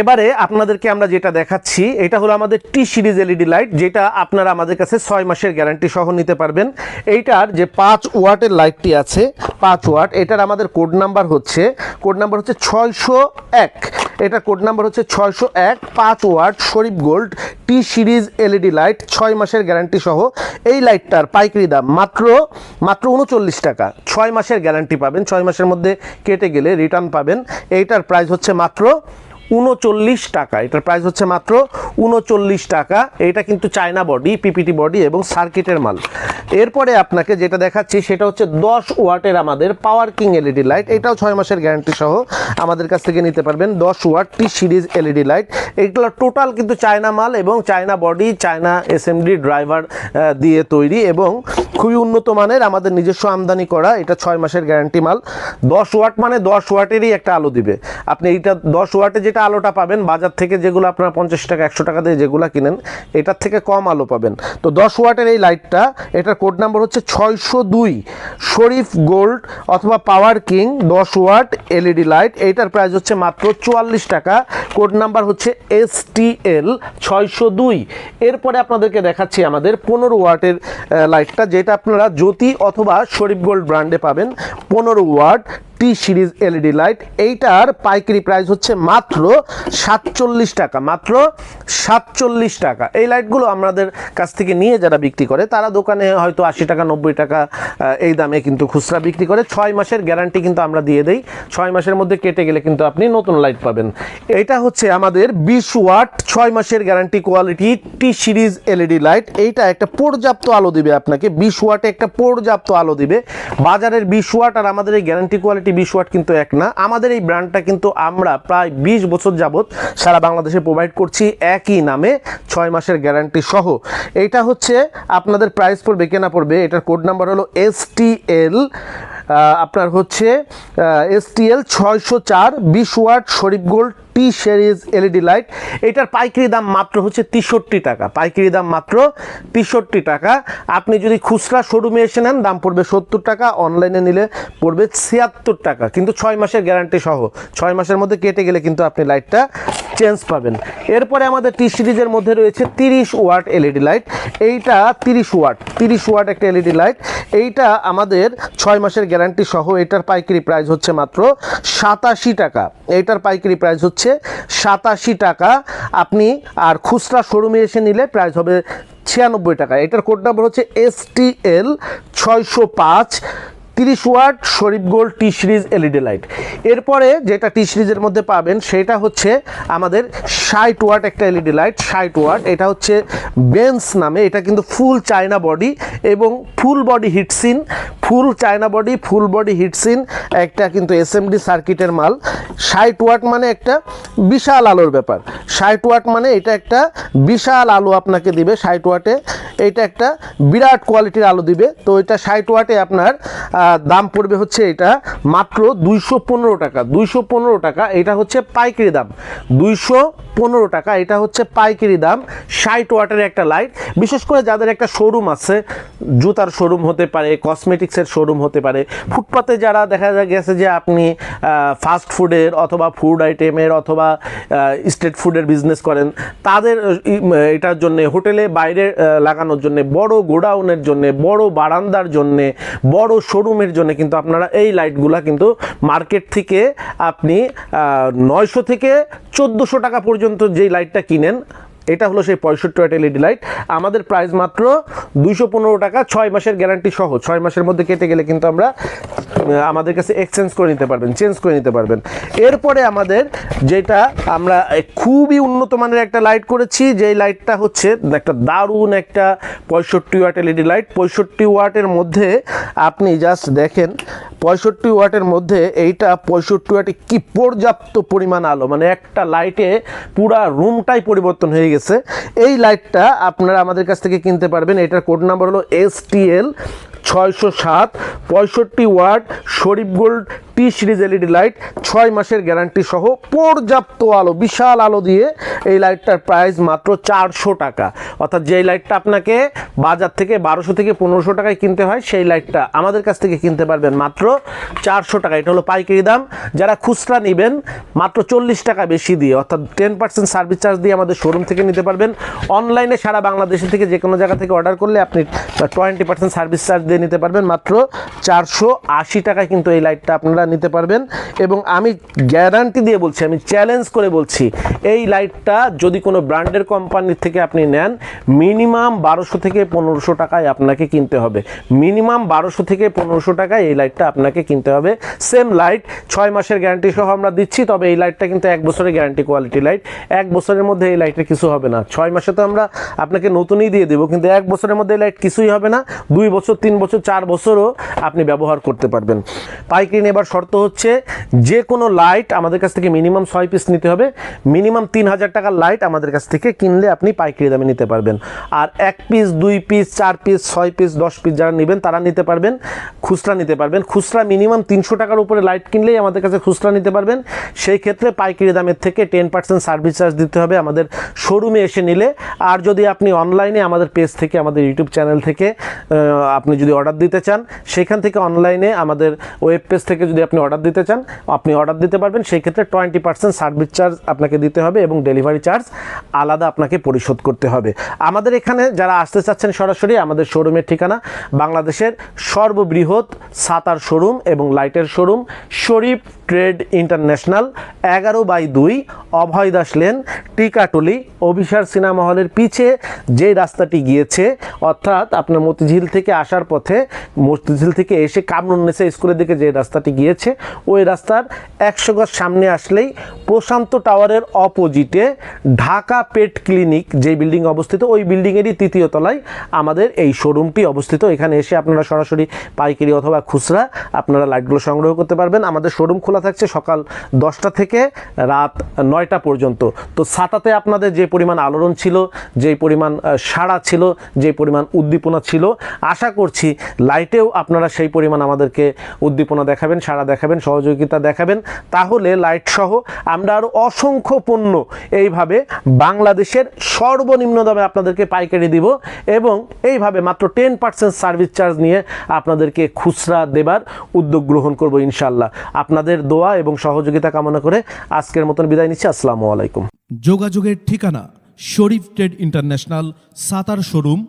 এবারে আপনাদেরকে আমরা যেটা দেখাচ্ছি, এটা হলো আমাদের টি সিরিজ এলইডি লাইট যেটা আপনারা আমাদের কাছে ছয় মাসের গ্যারান্টি সহ নিতে পারবেন। এইটার যে পাঁচ ওয়াটের লাইটটি আছে, পাঁচ ওয়াট, এটার আমাদের কোড নাম্বার হচ্ছে কোড নাম্বার হচ্ছে ছয়শো এক। এটা কোড নাম্বার হচ্ছে ছয়শো এক, পাঁচ watt, Sharif gold T series LED light ছয় মাসের গ্যারান্টি সহ। এই লাইটটার পাইকারি দাম মাত্র মাত্র উনচল্লিশ টাকা। ছয় মাসের গ্যারান্টি পাবেন, ছয় মাসের মধ্যে কেটে গেলে রিটার্ন পাবেন। এইটার প্রাইস হচ্ছে মাত্র উনচল্লিশ টাকা। এটার প্রাইস হচ্ছে মাত্র উনচল্লিশ টাকা। এটা কিন্তু চায়না বডি পিপিটি বডি এবং সার্কিটের মাল। এরপরে আপনাকে যেটা দেখাচ্ছি, সেটা হচ্ছে দশ ওয়াটের আমাদের পাওয়ার কিং এলইডি লাইট এটাও ছয় মাসের গ্যারান্টি সহ আমাদের কাছ থেকে নিতে পারবেন দশ watt T series LED light এগুলো টোটাল কিন্তু চায়না মাল এবং China body China SMD driver দিয়ে তৈরি এবং খুবই উন্নত মানের আমাদের নিজস্ব আমদানি করা এটা ছয় মাসের গ্যারান্টি মাল। দশ ওয়াট মানে দশ ওয়াটেরই একটা আলো দিবে। আপনি এইটা দশ ওয়াটে যেটা আলোটা পাবেন, বাজার থেকে যেগুলো আপনারা পঞ্চাশ টাকা, একশো টাকা দিয়ে যেগুলো কিনেন, এটার থেকে কম আলো পাবেন। তো দশ ওয়াটের এই লাইটটা, এটার কোড নাম্বার হচ্ছে ছয়শো দুই, শরীফ গোল্ড অথবা পাওয়ার কিং, দশ ওয়াট এলইডি লাইট। এইটার প্রাইস হচ্ছে মাত্র চুয়াল্লিশ টাকা, কোড নাম্বার হচ্ছে এস টি এল ছয়শো দুই। এরপরে আপনাদেরকে দেখাচ্ছি আমাদের পনেরো ওয়াটের লাইটটা, যেটা আপনারা জ্যোতি অথবা শরীফ গোল্ড ব্র্যান্ডে পাবেন। পনেরো watt T series LED light. এইটার পাইকারি প্রাইস হচ্ছে মাত্র সাতচল্লিশ টাকা, মাত্র সাতচল্লিশ টাকা। এই লাইটগুলো আমাদের কাছ থেকে নিয়ে যারা বিক্রি করে, তারা দোকানে হয়তো আশি টাকা, নব্বই টাকা এই দামে কিন্তু খুচরা বিক্রি করে। ছয় মাসের গ্যারান্টি কিন্তু আমরা দিয়ে দেই। ছয় মাসের মধ্যে কেটে গেলে কিন্তু আপনি নতুন লাইট পাবেন। এটা হচ্ছে আমাদের বিশ ওয়াট, ছয় মাসের guarantee quality T series LED light. এইটা একটা পর্যাপ্ত আলো দিবে আপনাকে। বিশ ওয়াটে একটা পর্যাপ্ত আলো দিবে। বাজারের বিশ ওয়াট আর আমাদের এই গ্যারান্টি কোয়ালিটি বিশ ওয়াট কিন্তু এক না। আমাদের এই ব্র্যান্ডটা কিন্তু আমরা প্রায় বিশ বছর যাবৎ সারা বাংলাদেশে প্রোভাইড করছি একই নামে, ছয় মাসের গ্যারান্টি সহ। এইটা হচ্ছে আপনাদের প্রাইস পড়বে, কেনা পড়বে। এটার কোড নাম্বার হলো এস টি এল আপনার হচ্ছে এস টি এল ছয়শো চার, বিশ watt Sharif gold T series LED light এটার পাইকারি দাম মাত্র হচ্ছে তেষট্টি টাকা। পাইকারি দাম মাত্র তেষট্টি টাকা। আপনি যদি খুচরা শোরুমে এসে নেন, দাম পড়বে সত্তর টাকা। অনলাইনে নিলে পড়বে ছিয়াত্তর টাকা। কিন্তু ছয় মাসের গ্যারান্টি সহ, ছয় মাসের মধ্যে কেটে গেলে কিন্তু আপনি লাইটটা চেঞ্জ পাবেন। এরপরে আমাদের টি সিরিজের মধ্যে রয়েছে তিরিশ ওয়াট এলইডি লাইট এইটা তিরিশ ওয়াট তিরিশ ওয়াট একটা এলইডি লাইট এইটা আমাদের ছয় মাসের গ্যারান্টি সহ এটার পাইকারি প্রাইস হচ্ছে মাত্র সাতাশি টাকা। এইটার পাইকারি প্রাইস হচ্ছে সাতাশি টাকা। আপনি আর খুচরা শোরুমে এসে নিলে প্রাইস হবে ছিয়ানব্বই টাকা। এটার কোড নাম্বার হচ্ছে এস টি এল ছয়শো পাঁচ। তিরিশ watt Sharif gold T series LED light. এরপরে যেটা টি সিরিজের মধ্যে পাবেন, সেটা হচ্ছে আমাদের ষাট ওয়াট একটা এলইডি লাইট, ষাট ওয়াট। এটা হচ্ছে বেন্স নামে, এটা কিন্তু ফুল চায়না বডি এবং full body heat sink full China body, full body heat sink একটা কিন্তু এসএমডি সার্কিটের মাল। ষাট ওয়াট মানে একটা বিশাল আলোর ব্যাপার। ষাট ওয়াট মানে এটা একটা বিশাল আলো আপনাকে দিবে, ষাট ওয়াটে এটা একটা বিরাট কোয়ালিটির আলো দিবে। তো এটা ষাট ওয়াটে আপনার দাম পড়বে হচ্ছে এটা মাত্র দুইশো পনেরো টাকা। দুইশো পনেরো টাকা, এটা হচ্ছে পাইকারি দাম। দুইশো পনেরো টাকা। এটা হচ্ছে পাইকারি দাম, ষাট ওয়াটের একটা লাইট বিশেষ করে যাদের একটা শোরুম আছে, জুতার শোরুম হতে পারে কসমেটিক্সের শোরুম হতে পারে, ফুটপাতে যারা দেখা গেছে যে আপনি ফাস্ট ফুডের অথবা ফুড আইটেমের অথবা স্ট্রিট ফুডের বিজনেস করেন, তাদের এটার জন্য, হোটেলে বাইরে লাগানোর জন্য, বড় গোডাউনের জন্য, বড় বারান্দার জন্য, বড় শোরুমের জন্য কিন্তু আপনারা এই লাইটগুলা কিন্তু মার্কেট থেকে আপনি নয়শো থেকে চোদ্দোশো টাকা পর্যন্ত যেই লাইটটা কিনেন, এটা হলো সেই পঁয়ষট্টি ওয়াট এলইডি লাইট আমাদের প্রাইস মাত্র দুইশো পনেরো টাকা, ছয় মাসের গ্যারান্টি সহ। ছয় মাসের মধ্যে কেটে গেলে কিন্তু আমরা আমাদের কাছে এক্সচেঞ্জ করে নিতে পারবেন চেঞ্জ করে নিতে পারবেন। এরপরে আমাদের যেটা আমরা খুবই উন্নত মানের একটা লাইট করেছি, যেই লাইটটা হচ্ছে একটা দারুণ একটা পঁয়ষট্টি ওয়াট এলইডি লাইট পঁয়ষট্টি ওয়াটের মধ্যে আপনি জাস্ট দেখেন পঁয়ষট্টি ওয়াটের মধ্যে এইটা পঁয়ষট্টি ওয়াটে কি পর্যাপ্ত পরিমাণ আলো? মানে একটা লাইটে পুরা রুমটাই পরিবর্তন হয়ে গেছে। এই লাইটটা আপনারা আমাদের কাছ থেকে কিনতে পারবেন। এটার কোড নাম্বার হলো এস টি এল ছয়শো সাত, পঁয়ষট্টি watt, Sharif gold T series LED light ছয় মাসের গ্যারান্টি সহ পর্যাপ্ত আলো, বিশাল আলো দিয়ে এই লাইটটার প্রাইস মাত্র চারশো টাকা। অর্থাৎ যেই লাইটটা আপনাকে বাজার থেকে বারোশো থেকে পনেরোশো টাকায় কিনতে হয়, সেই লাইটটা আমাদের কাছ থেকে কিনতে পারবেন মাত্র চারশো টাকা। এটা হলো পাইকারি দাম। যারা খুচরা নেবেন, মাত্র চল্লিশ টাকা বেশি দিয়ে, অর্থাৎ টেন পার্সেন্ট সার্ভিস চার্জ দিয়ে আমাদের শোরুম থেকে নিতে পারবেন। অনলাইনে সারা বাংলাদেশ থেকে যে কোনো জায়গা থেকে অর্ডার করলে আপনি টোয়েন্টি পার্সেন্ট সার্ভিস চার্জ দিয়ে নিতে পারবেন। মাত্র চারশো আশি টাকায় কিন্তু এই লাইটটা আপনারা নিতে পারবেন। এবং আমি গ্যারান্টি দিয়ে বলছি, আমি চ্যালেঞ্জ করে বলছি, এই লাইটটা যদি কোনো ব্র্যান্ডের কোম্পানির থেকে আপনি নেন মিনিমাম বারোশো থেকে পনেরোশো টাকায় আপনাকে কিনতে হবে। মিনিমাম বারোশো থেকে পনেরোশো টাকায় এই লাইটটা আপনাকে কিনতে হবে। সেম লাইট ছয় মাসের গ্যারান্টি সহ আমরা দিচ্ছি, তবে এই লাইটটা কিন্তু এক বছরের গ্যারান্টি কোয়ালিটি লাইট এক বছরের মধ্যে এই লাইটের কিছু হবে না। ছয় মাসে তো আমরা আপনাকে নতুনই দিয়ে দেবো, কিন্তু এক বছরের মধ্যে এই লাইট কিছুই হবে না। দুই বছর, তিন বছর, চার বছরও আপনি ব্যবহার করতে পারবেন। পাইকারি নেবার শর্ত হচ্ছে যে কোনো লাইট আমাদের কাছ থেকে মিনিমাম ছয় পিস নিতে হবে। মিনিমাম তিন হাজার টাকার লাইট আমাদের কাছ থেকে কিনলে আপনি পাইকারি দামে নিতে পারবেন। আর এক পিস দুই পিস চার পিস ছয় পিস দশ পিস যারা নেবেন তারা নিতে পারবেন। খুচরা নিতে পারবেন। খুচরা মিনিমাম তিনশো টাকার উপরে লাইট কিনলেই আমাদের কাছে খুচরা নিতে পারবেন। সেই ক্ষেত্রে পাইকারি দামের থেকে টেন পার্সেন্ট সার্ভিস চার্জ দিতে হবে আমাদের শোরুমে এসে নিলে। আর যদি আপনি অনলাইনে আমাদের পেজ থেকে, আমাদের ইউটিউব চ্যানেল থেকে আপনি যদি অর্ডার দিতে চান, সেখান থেকে অনলাইনে আমাদের ওয়েব পেজ থেকে যদি আপনি অর্ডার দিতে চান, আপনি অর্ডার দিতে পারবেন, সেই ক্ষেত্রে টোয়েন্টি পার্সেন্ট সার্ভিস চার্জ আপনাকে দিতে হবে এবং ডেলিভারি চার্জ আলাদা আপনাকে পরিশোধ করতে হবে। আমাদের এখানে যারা আসতে চাচ্ছেন সরাসরি, আমাদের শোরুমের ঠিকানা, বাংলাদেশের সর্ববৃহৎ সাতার শোরুম এবং লাইটের শোরুম শরীফ ট্রেড ইন্টারন্যাশনাল, এগারো বাই দুই, অভয় দাস লেন টিকাটলি অভিসার সিনেমা হলের পিছে যে রাস্তাটি গিয়েছে, অর্থাৎ আপনার মতিঝিল থেকে আসার পথে, মতিঝিল থেকে এসে কামরুন্নেসা স্কুলের দিকে যে রাস্তাটি গিয়েছে, ওই রাস্তার একশো গজ সামনে আসলেই প্রশান্ত টাওয়ারের অপোজিটে ঢাকা পেট ক্লিনিক যে বিল্ডিং অবস্থিত, ওই বিল্ডিংয়েরই তৃতীয় তলায় আমাদের এই শোরুমটি অবস্থিত। এখানে এসে আপনারা সরাসরি পাইকারি অথবা খুচরা আপনারা লাইটগুলো সংগ্রহ করতে পারবেন। আমাদের শোরুম খোলা থাকছে সকাল দশটা থেকে রাত নয়টা পর্যন্ত। তো সাতাতে আপনাদের যে পরিমাণ আলোড়ন ছিল, যে পরিমাণ সাড়া ছিল, যে পরিমাণ উদ্দীপনা ছিল, আশা করছি লাইটেও আপনারা সেই পরিমাণ আমাদেরকে উদ্দীপনা দেখাবেন, সাড়া দেখাবেন, সহযোগিতা দেখাবেন। তাহলে লাইট সহ আমরা আরও অসংখ্য পণ্য এইভাবে বাংলাদেশের সর্বনিম্ন দামে আপনাদেরকে পাইকারি দিব এবং এইভাবে মাত্র টেন পার্সেন্ট সার্ভিস চার্জ নিয়ে আপনাদেরকে খুচরা দেবার উদ্যোগ গ্রহণ করব ইনশাল্লাহ আপনাদের দোয়া এবং সহযোগিতা কামনা করে আজকের মতন বিদায় নিচ্ছি। আসসালামু আলাইকুম। যোগাযোগের ঠিকানা Sharif trade international, Sattar showroom,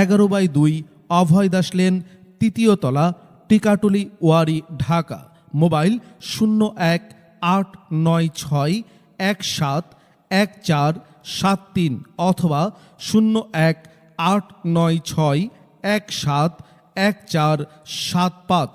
এগারো বাই দুই, অভয় দাস লেন, তৃতীয় তলা, টিকাটুলি, ওয়ারি, ঢাকা। মোবাইল শূন্য এক আট নয় ছয় এক সাত এক চার সাত তিন অথবা শূন্য এক আট নয় ছয় এক সাত এক চার সাত পাঁচ।